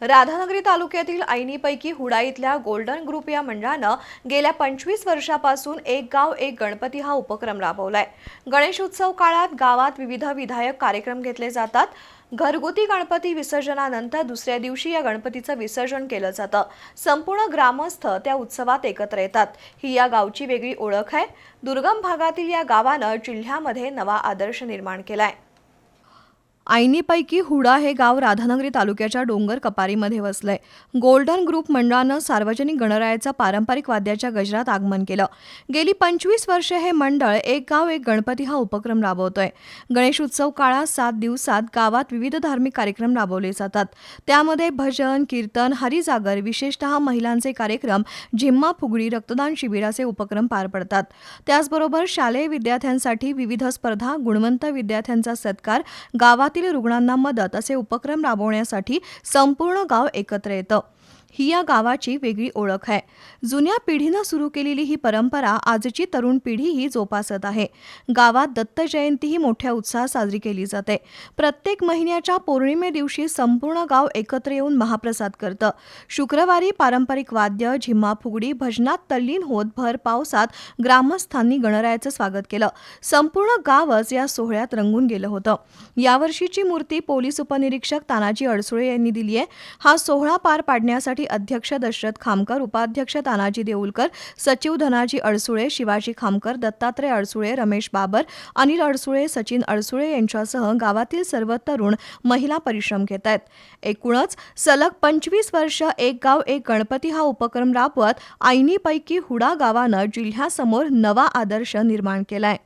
राधानगरी तालुक्यातील ऐनीपैकी हुडा इथल्या golden group या मंडळानं गेल्या पंचवीस वर्षापासून एक गाव एक गणपती हा उपक्रम राबवलाय. गणेशोत्सव काळात गावात विविध विधायक कार्यक्रम घेतले जातात. घरगुती गणपती विसर्जनानंतर दुसऱ्या दिवशी या गणपतीचं विसर्जन केलं जातं. संपूर्ण ग्रामस्थ त्या उत्सवात एकत्र येतात. ही या गावची वेगळी ओळख आहे. दुर्गम भागातील या गावानं जिल्ह्यामध्ये नवा आदर्श निर्माण केलाय. आईनीपैकी हुडा हे गाव राधानगरी तालुक्याच्या डोंगर कपारीमध्ये वसलंय. गोल्डन ग्रुप मंडळानं सार्वजनिक गणरायाचं पारंपरिक वाद्याच्या गजरात आगमन केलं. गेली पंचवीस वर्षे हे मंडळ एक गाव एक गणपती हा उपक्रम राबवतोय. गणेश उत्सव काळात सात दिवसात गावात विविध धार्मिक कार्यक्रम राबवले जातात. त्यामध्ये भजन कीर्तन हरिजागर विशेषतः महिलांचे कार्यक्रम झिम्मा फुगडी रक्तदान शिबिराचे उपक्रम पार पडतात. त्याचबरोबर शालेय विद्यार्थ्यांसाठी विविध स्पर्धा गुणवंत विद्यार्थ्यांचा सत्कार गावातील रुग्णांना मदत असे उपक्रम राबवण्यासाठी संपूर्ण गाव एकत्र येतं. ही या गावाची वेगळी ओळख आहे. जुन्या पिढीनं सुरू केलेली ही परंपरा आजची तरुण पिढीही जोपासत आहे. गावात दत्त जयंतीही मोठ्या उत्साहात साजरी केली जाते. प्रत्येक महिन्याच्या पौर्णिमे दिवशी संपूर्ण गाव एकत्र येऊन महाप्रसाद करतं. शुक्रवारी पारंपरिक वाद्य झिम्मा फुगडी भजनात तल्लीन होत भर पावसात ग्रामस्थांनी गणरायाचं स्वागत केलं. संपूर्ण गावच या सोहळ्यात रंगून गेलं होतं. यावर्षीची मूर्ती पोलीस उपनिरीक्षक तानाजी अडसुळे यांनी दिली आहे हा सोहळा पार पाडण्यासाठी अध्यक्ष दशरथ खामकर उपाध्यक्ष तानाजी देऊलकर सचिव धनाजी अडसुळे शिवाजी खामकर दत्तात्रय अडसुळे रमेश बाबर अनिल अडसुळे सचिन अडसुळे यांच्यासह गावातील सर्व तरुण महिला परिश्रम घेत आहेत. एकूणच सलग पंचवीस वर्ष एक गाव एक गणपती हा उपक्रम राबवत ऐनीपैकी हुडा गावानं जिल्ह्यासमोर नवा आदर्श निर्माण केलाय.